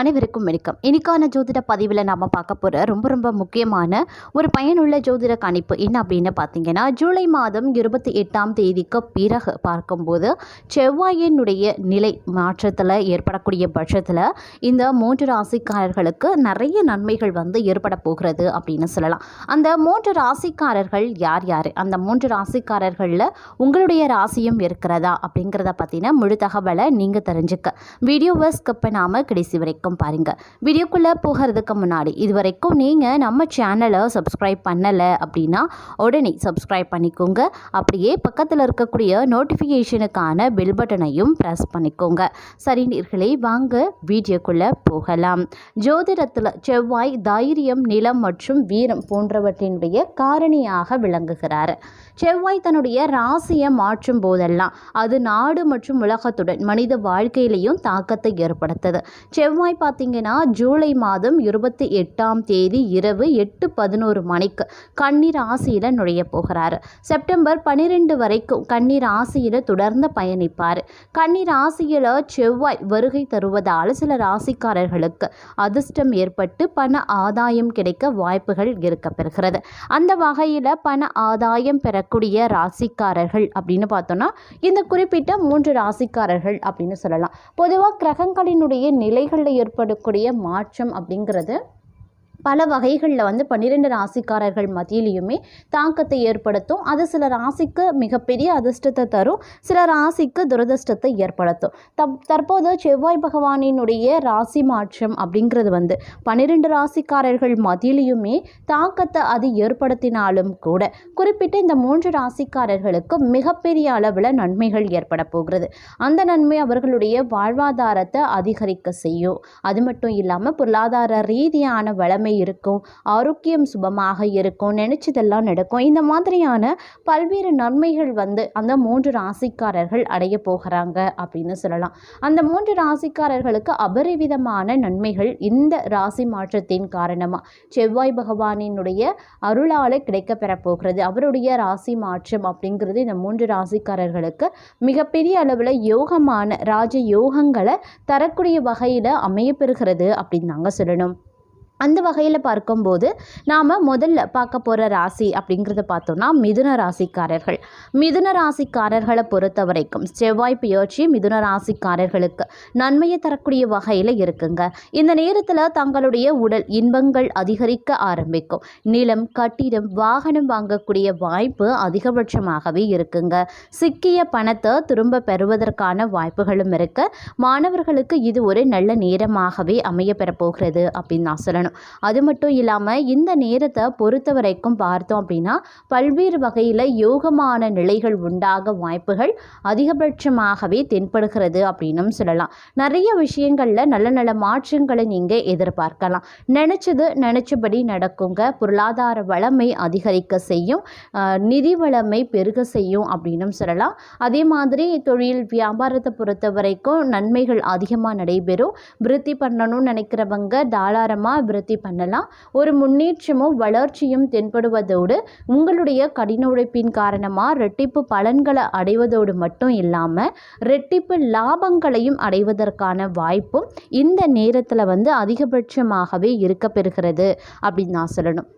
அனைவருக்கும் வணக்கம். இன்னைக்கான ஜோதிட பதிவில் நாம் பார்க்க போகிற ரொம்ப ரொம்ப முக்கியமான ஒரு பயனுள்ள ஜோதிட கணிப்பு என்ன அப்படின்னு பார்த்தீங்கன்னா ஜூலை மாதம் இருபத்தி எட்டாம் தேதிக்கு பிறகு பார்க்கும்போது செவ்வாயினுடைய நிலை மாற்றத்தில் ஏற்படக்கூடிய பட்சத்தில் இந்த மூன்று ராசிக்காரர்களுக்கு நிறைய நன்மைகள் வந்து ஏற்பட போகிறது அப்படின்னு சொல்லலாம். அந்த மூன்று ராசிக்காரர்கள் யார் யார்? அந்த மூன்று ராசிக்காரர்களில் உங்களுடைய ராசியும் இருக்கிறதா அப்படிங்கிறத பற்றின முழு தகவலை நீங்கள் தெரிஞ்சுக்க. வீடியோவை ஸ்கிப் பண்ணாமல் கடைசி வரைக்கும் பாருங்கள் வீடியோக்குள்ளே போகிறதுக்கு முன்னாடி இது வரைக்கும் நீங்கள் நம்ம சேனலை சப்ஸ்கிரைப் பண்ணலை அப்படின்னா உடனே சப்ஸ்கிரைப் பண்ணிக்கோங்க. அப்படியே பக்கத்தில் இருக்கக்கூடிய நோட்டிஃபிகேஷனுக்கான பெல் பட்டனையும் ப்ரெஸ் பண்ணிக்கோங்க. சரி நீர்களே வாங்க வீடியோக்குள்ளே போகலாம். ஜோதிடத்தில் செவ்வாய் தைரியம் நிலம் மற்றும் வீரம் போன்றவற்றினுடைய காரணியாக விளங்குகிறார். செவ்வாய் தன்னுடைய ராசியை மாற்றும் போதெல்லாம் அது நாடு மற்றும் உலகத்துடன் மனித வாழ்க்கையிலையும் தாக்கத்தை ஏற்படுத்துது. செவ்வாய் பார்த்தீங்கன்னா ஜூலை மாதம் இருபத்தி எட்டாம் தேதி இரவு எட்டு பதினோரு மணிக்கு கண்ணீர் ஆசையில் நுழைய போகிறாரு. செப்டம்பர் பன்னிரெண்டு வரைக்கும் கண்ணீர் ஆசையில் தொடர்ந்து பயணிப்பார். கண்ணீர் ஆசையில் செவ்வாய் வருகை தருவதால் சில ராசிக்காரர்களுக்கு அதிர்ஷ்டம் ஏற்பட்டு பண ஆதாயம் கிடைக்க வாய்ப்புகள் இருக்க பெறுகிறது அந்த வகையில் பண ஆதாயம் பெறக்கூடிய ராசிக்காரர்கள் அப்படின்னு பார்த்தோன்னா இந்த குறிப்பிட்ட மூன்று ராசிக்காரர்கள் அப்படின்னு சொல்லலாம். பொதுவாக கிரகங்களினுடைய நிலைகளில் ஏற்படக்கூடிய மாற்றம் அப்படிங்கிறது பல வகைகளில் வந்து பன்னிரெண்டு ராசிக்காரர்கள் மத்தியிலையுமே தாக்கத்தை ஏற்படுத்தும். அது சில ராசிக்கு மிகப்பெரிய அதிர்ஷ்டத்தை தரும். சில ராசிக்கு துரதிர்ஷ்டத்தை ஏற்படுத்தும். தப் தற்போது செவ்வாய் பகவானினுடைய ராசி மாற்றம் அப்படிங்கிறது வந்து பன்னிரெண்டு ராசிக்காரர்கள் மத்தியிலையுமே தாக்கத்தை அது ஏற்படுத்தினாலும் கூட குறிப்பிட்ட இந்த மூன்று ராசிக்காரர்களுக்கு மிகப்பெரிய அளவில் நன்மைகள் ஏற்பட போகிறது. அந்த நன்மை அவர்களுடைய வாழ்வாதாரத்தை அதிகரிக்க செய்யும். அது மட்டும் இல்லாமல் பொருளாதார ரீதியான வளமை இருக்கும் ஆரோக்கியம் சுபமாக இருக்கும் நினைச்சதெல்லாம் நடக்கும். இந்த மாதிரியான பல்வேறு நன்மைகள் வந்து அந்த மூன்று ராசிக்காரர்கள் அடைய போகிறாங்க அப்படின்னு சொல்லலாம். அந்த மூன்று ராசிக்காரர்களுக்கு அபரிவிதமான நன்மைகள் இந்த ராசி மாற்றத்தின் காரணமாக செவ்வாய் பகவானினுடைய அருளால் கிடைக்க பெறப்போகிறது. அவருடைய ராசி மாற்றம் அப்படிங்கிறது இந்த மூன்று ராசிக்காரர்களுக்கு மிகப்பெரிய அளவில் யோகமான ராஜ யோகங்களை தரக்கூடிய வகையில் அமையப்பெறுகிறது அப்படின்னு தாங்க சொல்லணும். அந்த வகையில் பார்க்கும்போது நாம் முதல்ல பார்க்க போகிற ராசி அப்படிங்கிறத பார்த்தோம்னா மிதுன ராசிக்காரர்கள். மிதுன ராசிக்காரர்களை பொறுத்த வரைக்கும் செவ்வாய் பெயர்ச்சி மிதுன ராசிக்காரர்களுக்கு நன்மையை தரக்கூடிய வகையில் இருக்குங்க. இந்த நேரத்தில் தங்களுடைய உடல் இன்பங்கள் அதிகரிக்க ஆரம்பிக்கும். நிலம் கட்டிடம் வாகனம் வாங்கக்கூடிய வாய்ப்பு அதிகபட்சமாகவே இருக்குங்க. சிக்கிய பணத்தை திரும்ப பெறுவதற்கான வாய்ப்புகளும் இருக்கு. மாணவர்களுக்கு இது ஒரு நல்ல நேரமாகவே அமைய பெறப்போகிறது அப்படின்னு நான் சொல்லணும். அது மட்டும் இல்லாமல் இந்த நேரத்தை பொறுத்த வரைக்கும் பார்த்தோம் அப்படின்னா பல்வேறு வகையில் யோகமான நிலைகள் உண்டாக வாய்ப்புகள் அதிகபட்சமாகவே தென்படுகிறது அப்படின்னும் சொல்லலாம். நிறைய விஷயங்களில் நல்ல நல்ல மாற்றங்களை நீங்கள் எதிர்பார்க்கலாம். நினச்சது நினச்சபடி நடக்குங்க. பொருளாதார வளமை அதிகரிக்க செய்யும். ஆஹ் நிதி வளமை பெருக செய்யும் அப்படின்னும் சொல்லலாம். அதே மாதிரி தொழில் வியாபாரத்தை பொறுத்த வரைக்கும் நன்மைகள் அதிகமாக நடைபெறும். விருத்தி பண்ணணும்னு நினைக்கிறவங்க தாராளமாக விருத்தி பண்ணலாம். ஒரு முன்னேற்றமும் வளர்ச்சியும் தென்படுவதோடு உங்களுடைய கடின உழைப்பின் காரணமாக ரெட்டிப்பு பலன்களை அடைவதோடு மட்டும் இல்லாமல் ரெட்டிப்பு லாபங்களையும் அடைவதற்கான வாய்ப்பும் இந்த நேரத்தில் வந்து அதிகபட்சமாகவே இருக்க பெறுகிறது அப்படின்னு நான் சொல்லணும்.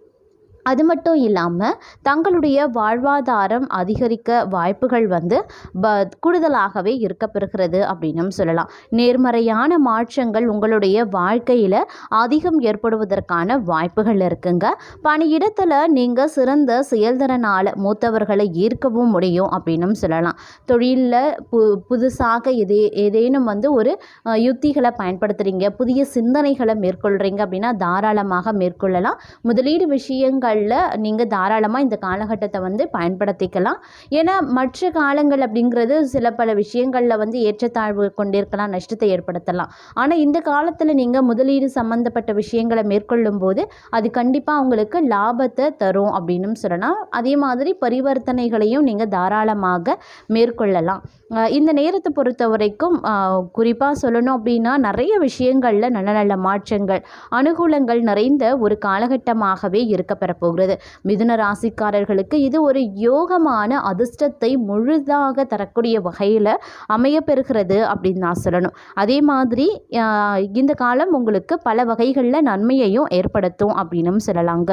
அது மட்டும் இல்லாமல் தங்களுடைய வாழ்வாதாரம் அதிகரிக்க வாய்ப்புகள் வந்து ப கூடுதலாகவே இருக்கப்பெறுகிறது அப்படின்னும் சொல்லலாம். நேர்மறையான மாற்றங்கள் உங்களுடைய வாழ்க்கையில் அதிகம் ஏற்படுவதற்கான வாய்ப்புகள் இருக்குங்க. பணியிடத்தில் நீங்கள் சிறந்த செயல்திறனால் மூத்தவர்களை ஈர்க்கவும் முடியும் அப்படின்னும் சொல்லலாம். தொழிலில் பு புதுசாக எதே ஏதேனும் வந்து ஒரு யுத்திகளை பயன்படுத்துகிறீங்க புதிய சிந்தனைகளை மேற்கொள்கிறீங்க அப்படின்னா தாராளமாக மேற்கொள்ளலாம். முதலீடு விஷயங்கள் காலங்களில் நீங்கள் தாராளமாக இந்த காலகட்டத்தை வந்து பயன்படுத்திக்கலாம். ஏன்னா மற்ற காலங்கள் அப்படிங்கிறது சில பல விஷயங்களில் வந்து ஏற்றத்தாழ்வு கொண்டிருக்கலாம் நஷ்டத்தை ஏற்படுத்தலாம். ஆனால் இந்த காலத்தில் நீங்கள் முதலீடு சம்மந்தப்பட்ட விஷயங்களை மேற்கொள்ளும் போது அது கண்டிப்பாக உங்களுக்கு லாபத்தை தரும் அப்படின்னும் சொல்லலாம். அதே மாதிரி பரிவர்த்தனைகளையும் நீங்கள் தாராளமாக மேற்கொள்ளலாம். இந்த நேரத்தை பொறுத்த வரைக்கும் குறிப்பாக சொல்லணும் அப்படின்னா நிறைய விஷயங்களில் நல்ல நல்ல மாற்றங்கள் அனுகூலங்கள் நிறைந்த ஒரு காலகட்டமாகவே இருக்க போகிறது. மிதுன ராசிக்காரர்களுக்கு இது ஒரு யோகமான அதிர்ஷ்டத்தை முழுதாக தரக்கூடிய வகையில் அமையப்பெறுகிறது அப்படின்னு நான் சொல்லணும். அதே மாதிரி இந்த காலம் உங்களுக்கு பல வகைகளில் நன்மையையும் ஏற்படுத்தும் அப்படின்னும் சொல்லலாங்க.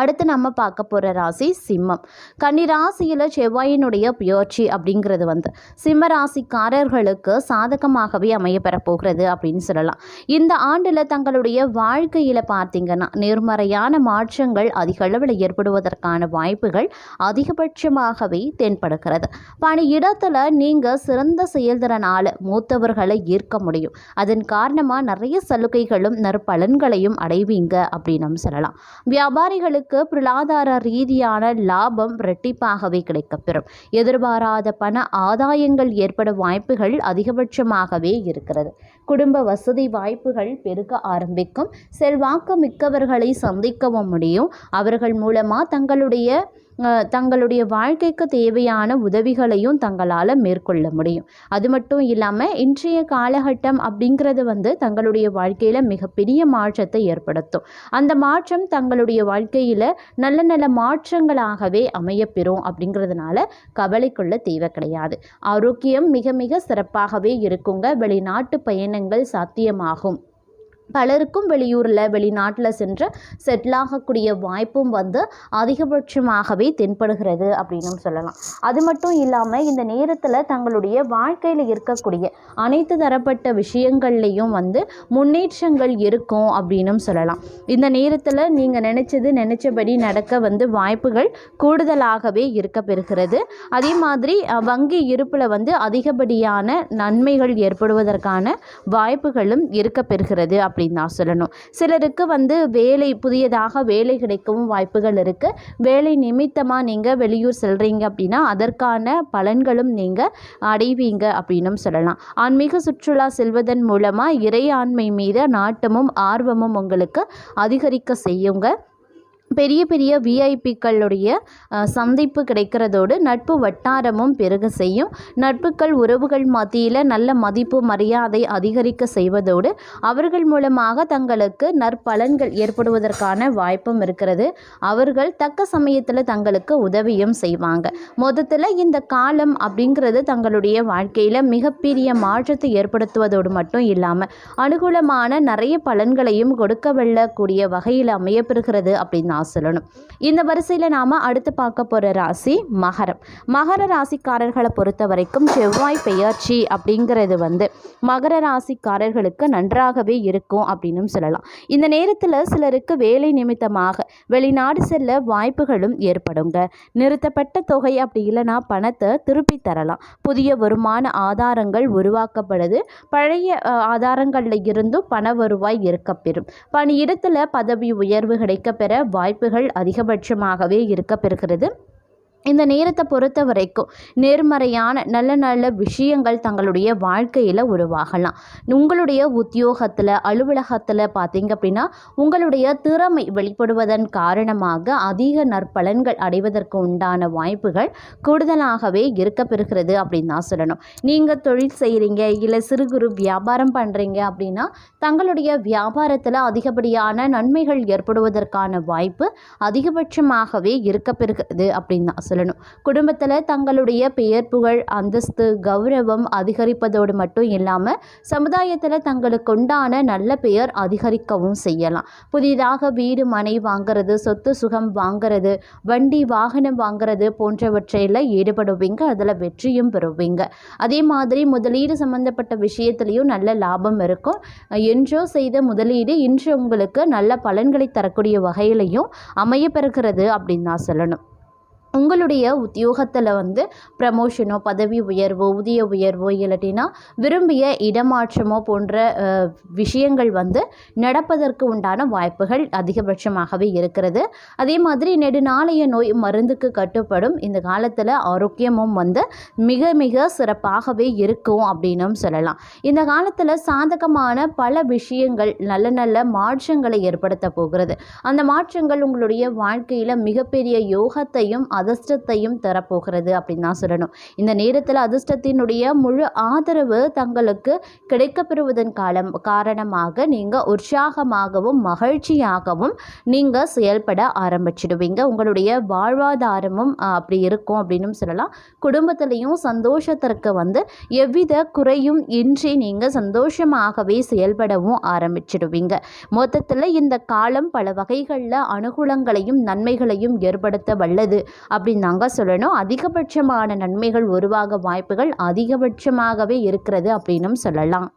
அடுத்து நம்ம பார்க்க போகிற ராசி சிம்மம். கன்னி ராசியில் செவ்வாயினுடைய புயற்சி அப்படிங்கிறது வந்து சிம்ம ராசிக்காரர்களுக்கு சாதகமாகவே அமையப்பெற போகிறது அப்படின்னு சொல்லலாம். இந்த ஆண்டில் தங்களுடைய வாழ்க்கையில் பார்த்தீங்கன்னா நேர்மறையான மாற்றங்கள் அதிக அளவில் ஏற்படுவதற்கான வாய்ப்புகள் அதிகபட்சமாகவே தென்படுகிறது. பணியிடத்தில் நீங்கள் சிறந்த செயல்திறனால் மூத்தவர்களை ஈர்க்க முடியும். அதன் காரணமாக நிறைய சலுகைகளும் நற்பலன்களையும் அடைவீங்க அப்படின்னு சொல்லலாம். வியாபாரிகளுக்கு பொருளாதார ரீதியான லாபம் இரட்டிப்பாகவே கிடைக்கப்பெறும். எதிர்பாராத பண ஆதாயங்கள் ஏற்பட வாய்ப்புகள் அதிகபட்சமாகவே இருக்கிறது. குடும்ப வசதி வாய்ப்புகள் பெருக ஆரம்பிக்கும். செல்வாக்கு மிக்கவர்களை சந்திக்கவும் முடியும். அவர்கள் மூலமாக தங்களுடைய தங்களுடைய வாழ்க்கைக்கு தேவையான உதவிகளையும் தங்களால் மேற்கொள்ள முடியும். அது மட்டும் இல்லாமல் இன்றைய காலகட்டம் அப்படிங்கிறது வந்து தங்களுடைய வாழ்க்கையில் மிகப்பெரிய மாற்றத்தை ஏற்படுத்தும். அந்த மாற்றம் தங்களுடைய வாழ்க்கையில் நல்ல நல்ல மாற்றங்களாகவே அமையப்பெறும் அப்படிங்கிறதுனால கவலைக்குள்ள தேவை கிடையாது. ஆரோக்கியம் மிக மிக சிறப்பாகவே இருக்குங்க. வெளிநாட்டு பயணங்கள் சாத்தியமாகும். பலருக்கும் வெளியூரில் வெளிநாட்டில் சென்று செட்டில் ஆகக்கூடிய வாய்ப்பும் வந்து அதிகபட்சமாகவே தென்படுகிறது அப்படின்னும் சொல்லலாம். அது மட்டும் இல்லாமல் இந்த நேரத்தில் தங்களுடைய வாழ்க்கையில் இருக்கக்கூடிய அனைத்து தரப்பட்ட விஷயங்கள்லேயும் வந்து முன்னேற்றங்கள் இருக்கும் அப்படின்னும் சொல்லலாம். இந்த நேரத்தில் நீங்கள் நினச்சது நினச்சபடி நடக்க வந்து வாய்ப்புகள் கூடுதலாகவே இருக்க பெறுகிறது. அதே மாதிரி வங்கி இருப்பில் வந்து அதிகப்படியான நன்மைகள் ஏற்படுவதற்கான வாய்ப்புகளும் இருக்க பெறுகிறது அப்படின்னு தான் சொல்லணும். சிலருக்கு வந்து வேலை புதியதாக வேலை கிடைக்கவும் வாய்ப்புகள் இருக்குது வேலை நிமித்தமாக நீங்கள் வெளியூர் செல்கிறீங்க அப்படின்னா அதற்கான பலன்களும் நீங்கள் அடைவீங்க அப்படின்னும் சொல்லலாம். ஆன்மீக சுற்றுலா செல்வதன் மூலமாக இறையாண்மை மீது நாட்டமும் ஆர்வமும் உங்களுக்கு அதிகரிக்க செய்யுங்க. பெரிய பெரிய விஐபிக்களுடைய சந்திப்பு கிடைக்கிறதோடு நட்பு வட்டாரமும் பெருக செய்யும். நட்புகள் உறவுகள் மத்தியில் நல்ல மதிப்பு மரியாதை அதிகரிக்க செய்வதோடு அவர்கள் மூலமாக தங்களுக்கு நற்பலன்கள் ஏற்படுவதற்கான வாய்ப்பும் இருக்கிறது. அவர்கள் தக்க சமயத்தில் தங்களுக்கு உதவியும் செய்வாங்க. மொத்தத்தில் இந்த காலம் அப்படிங்கிறது தங்களுடைய வாழ்க்கையில் மிகப்பெரிய மாற்றத்தை ஏற்படுத்துவதோடு மட்டும் இல்லாமல் அனுகூலமான நிறைய பலன்களையும் கொடுக்க வெல்லக்கூடிய வகையில் அமையப்பெறுகிறது அப்படின்னு நான் சொல்லணும். இந்த வரிசையில் நாம் அடுத்து பார்க்க போகிற ராசி மகரம். மகர ராசிக்காரர்களை பொறுத்த வரைக்கும் செவ்வாய் பெயர்ச்சி அப்படிங்கிறது வந்து மகர ராசிக்காரர்களுக்கு நன்றாகவே இருக்கும் அப்படின்னு சொல்லலாம். இந்த நேரத்தில் சிலருக்கு வேலை நிமித்தமாக வெளிநாடு செல்ல வாய்ப்புகளும் ஏற்படுங்க. நிறுத்தப்பட்ட தொகை அப்படி இல்லைன்னா பணத்தை திருப்பி தரலாம். புதிய வருமான ஆதாரங்கள் உருவாக்கப்படுது. பழைய ஆதாரங்களில் இருந்தும் பண வருவாய் இருக்கப்பெறும் பணியிடத்தில் பதவி உயர்வு கிடைக்கப்பெற வாய்ப்புகள் அதிகபட்சமாகவே இருக்கப்பெறுகிறது. இந்த நேரத்தை பொறுத்த வரைக்கும் நேர்மறையான நல்ல நல்ல விஷயங்கள் தங்களுடைய வாழ்க்கையில் உருவாகலாம். உங்களுடைய உத்தியோகத்தில் அலுவலகத்தில் பார்த்தீங்க அப்படின்னா உங்களுடைய திறமை வெளிப்படுவதன் காரணமாக அதிக நற்பலன்கள் அடைவதற்கு உண்டான வாய்ப்புகள் கூடுதலாகவே இருக்கப்பெறுகிறது அப்படின்னு தான் சொல்லணும். நீங்கள் தொழில் செய்கிறீங்க இல்லை சிறு குறு வியாபாரம் பண்ணுறீங்க அப்படின்னா தங்களுடைய வியாபாரத்தில் அதிகப்படியான நன்மைகள் ஏற்படுவதற்கான வாய்ப்பு அதிகபட்சமாகவே இருக்க பெறுகிறது அப்படின்னு தான் சொல்லணும். குடும்பத்தில் தங்களுடைய பெயர் புகழ் அந்தஸ்து கௌரவம் அதிகரிப்பதோடு மட்டும் இல்லாமல் சமுதாயத்தில் தங்களுக்கு உண்டான நல்ல பெயர் அதிகரிக்கவும் செய்யலாம். புதிதாக வீடு மனை வாங்குறது சொத்து சுகம் வாங்குறது வண்டி வாகனம் வாங்குறது போன்றவற்றையில் ஈடுபடுவீங்க. அதில் வெற்றியும் பெறுவீங்க. அதே மாதிரி முதலீடு சம்பந்தப்பட்ட விஷயத்துலேயும் நல்ல லாபம் இருக்கும். என்றோ செய்த முதலீடு இன்று உங்களுக்கு நல்ல பலன்களை தரக்கூடிய வகையிலையும் அமையப்பெறுகிறது அப்படின்னு நான் சொல்லணும். உங்களுடைய உத்தியோகத்தில் வந்து ப்ரமோஷனோ பதவி உயர்வோ ஊதிய உயர்வோ இல்லாட்டினா விரும்பிய இடமாற்றமோ போன்ற விஷயங்கள் வந்து நடப்பதற்கு உண்டான வாய்ப்புகள் அதிகபட்சமாகவே இருக்கிறது. அதே மாதிரி நெடுநாளைய நோய் மருந்துக்கு கட்டுப்படும் இந்த காலத்தில் ஆரோக்கியமும் வந்து மிக மிக சிறப்பாகவே இருக்கும் அப்படின்னும் சொல்லலாம். இந்த காலத்தில் சாதகமான பல விஷயங்கள் நல்ல நல்ல மாற்றங்களை ஏற்படுத்த போகிறது. அந்த மாற்றங்கள் உங்களுடைய வாழ்க்கையில் மிகப்பெரிய யோகத்தையும் அதிர்ஷ்டத்தையும் தரப்போகிறது அப்படின்னு தான் சொல்லணும். இந்த நேரத்தில் அதிர்ஷ்டத்தினுடைய முழு ஆதரவு தங்களுக்கு கிடைக்கப்பெறுவதன் காலம் காரணமாக நீங்கள் உற்சாகமாகவும் மகிழ்ச்சியாகவும் நீங்கள் செயல்பட ஆரம்பிச்சிடுவீங்க. உங்களுடைய வாழ்வாதாரமும் அப்படி இருக்கும் அப்படின்னு சொல்லலாம். குடும்பத்திலையும் சந்தோஷத்திற்கு வந்து எவ்வித குறையும் இன்றி நீங்கள் சந்தோஷமாகவே செயல்படவும் ஆரம்பிச்சிடுவீங்க. மொத்தத்தில் இந்த காலம் பல வகைகளில் அனுகூலங்களையும் நன்மைகளையும் ஏற்படுத்த வல்லது. அப்படின்னு தாங்க சொல்லணும். அதிகபட்சமான நன்மைகள் உருவாக வாய்ப்புகள் அதிகபட்சமாகவே இருக்கிறது அப்படின்னும் சொல்லலாம்.